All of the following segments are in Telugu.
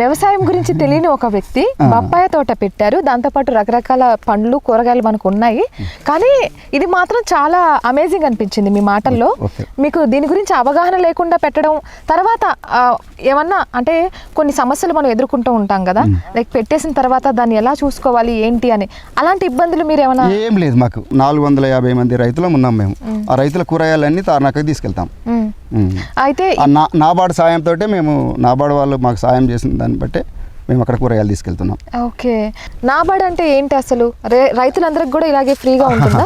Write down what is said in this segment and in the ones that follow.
వ్యవసాయం గురించి తెలియని ఒక వ్యక్తి బొప్పాయి తోట పెట్టారు. దాంతోపాటు రకరకాల పండ్లు కూరగాయలు మనకు ఉన్నాయి. కానీ ఇది మాత్రం చాలా అమేజింగ్ అనిపించింది మీ మాటల్లో. మీకు దీని గురించి అవగాహన లేకుండా పెట్టడం తర్వాత ఏమన్నా అంటే కొన్ని సమస్యలు మనం ఎదుర్కొంటూ ఉంటాం కదా. లైక్ పెట్టేసిన తర్వాత దాన్ని ఎలా చూసుకోవాలి ఏంటి అని. అలాంటి ఇబ్బందులు మీరు ఏమైనా ఏం లేదు మాకు. నాలుగు వందల యాభై మంది రైతులం ఉన్నాం మేము. ఆ రైతుల కూరగాయలన్నీ తారనాకకి తీసుకెళ్తాం. అయితే నాబార్డు సాయంతో మేము నాబార్డు వాళ్ళు మాకు సాయం చేసిన దాన్ని బట్టే మేము అక్కడ కూరగాయలు తీసుకెళ్తున్నాం. ఓకే. నాబార్డ్ అంటే ఏంటి అసలు? రైతులందరికి కూడా ఇలాగే ఫ్రీగా ఉంటుందా?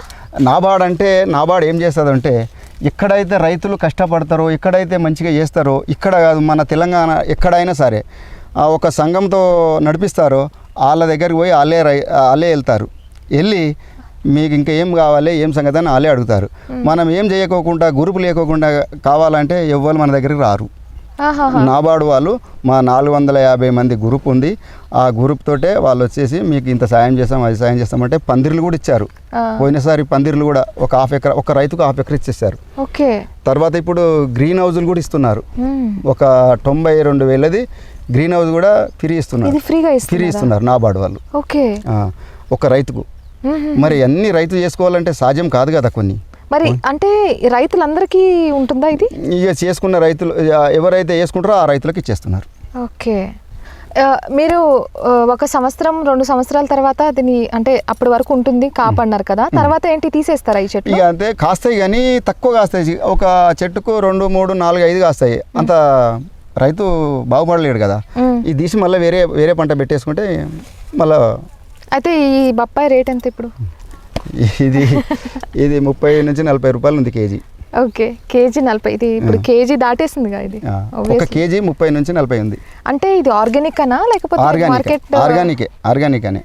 నాబార్డ్ అంటే నాబార్డ్ ఏం చేస్తుందంటే ఎక్కడైతే రైతులు కష్టపడతారో ఎక్కడైతే మంచిగా చేస్తారో ఇక్కడ కాదు మన తెలంగాణ ఎక్కడైనా సరే ఒక సంఘంతో నడిపిస్తారో వాళ్ళ దగ్గరికి పోయి వాళ్ళే రై వాళ్ళే వెళ్తారు. వెళ్ళి మీకు ఇంకా ఏం కావాలి ఏం సంగతి అని వాళ్ళే అడుగుతారు. మనం ఏం చేయకోకుండా గ్రూపు లేకోకుండా కావాలంటే ఎవ్వరు మన దగ్గరికి రారు. నాబార్డు వాళ్ళు మా నాలుగు వందల యాభై మంది గ్రూప్ ఉంది. ఆ గ్రూప్ తోటే వాళ్ళు వచ్చేసి మీకు ఇంత సాయం చేస్తాం అది సాయం చేస్తామంటే పందిర్లు కూడా ఇచ్చారు. పోయినసారి పందిర్లు కూడా ఒక హాఫ్ ఎకర్ ఒక రైతుకు హాఫ్ ఎకర్ ఇచ్చేసారు. ఓకే. తర్వాత ఇప్పుడు గ్రీన్ హౌజులు కూడా ఇస్తున్నారు. ఒక తొంభై రెండు వేలది గ్రీన్ హౌస్ కూడా ఫ్రీ ఇస్తున్నారు. ఫ్రీ ఇస్తున్నారా? నాబార్డు వాళ్ళు. ఒక రైతుకు. మరి అన్ని రైతు చేసుకోవాలంటే సాధ్యం కాదు కదా కొన్ని. మరి అంటే రైతులందరికీ ఉంటుందా ఇది? ఇక చేసుకున్న రైతులు ఎవరైతే వేసుకుంటారో ఆ రైతులకు ఇచ్చేస్తున్నారు. ఓకే. మీరు ఒక సంవత్సరం రెండు సంవత్సరాల తర్వాత దీన్ని అంటే అప్పటి వరకు ఉంటుంది కాపన్నారు కదా. తర్వాత ఏంటి తీసేస్తారా ఈ చెట్లు? ఇక అంతే కాస్తాయి కానీ తక్కువ కాస్తాయి. ఒక చెట్టుకు రెండు మూడు నాలుగు ఐదు కాస్తాయి. అంత రైతు బాగుపడలేడు కదా. ఈ తీసి మళ్ళీ వేరే వేరే పంట పెట్టేసుకుంటే మళ్ళీ అయితే ఈ బొప్పాయి రేట్ ఎంత ఇప్పుడు? ఇది ఇది ముప్పై నుంచి నలభై రూపాయలు ఉంది కేజీ. ఓకే కేజీ నలభై. ఇది ఇప్పుడు కేజీ దాటేసిందిగా ఇది? ఒక. కేజీ ముప్పై నుంచి నలభై ఉంది. అంటే ఇది ఆర్గానిక్ అనా లేకపోతే ఆర్గానిక్ ఆర్గానికే ఆర్గానిక్ అనే.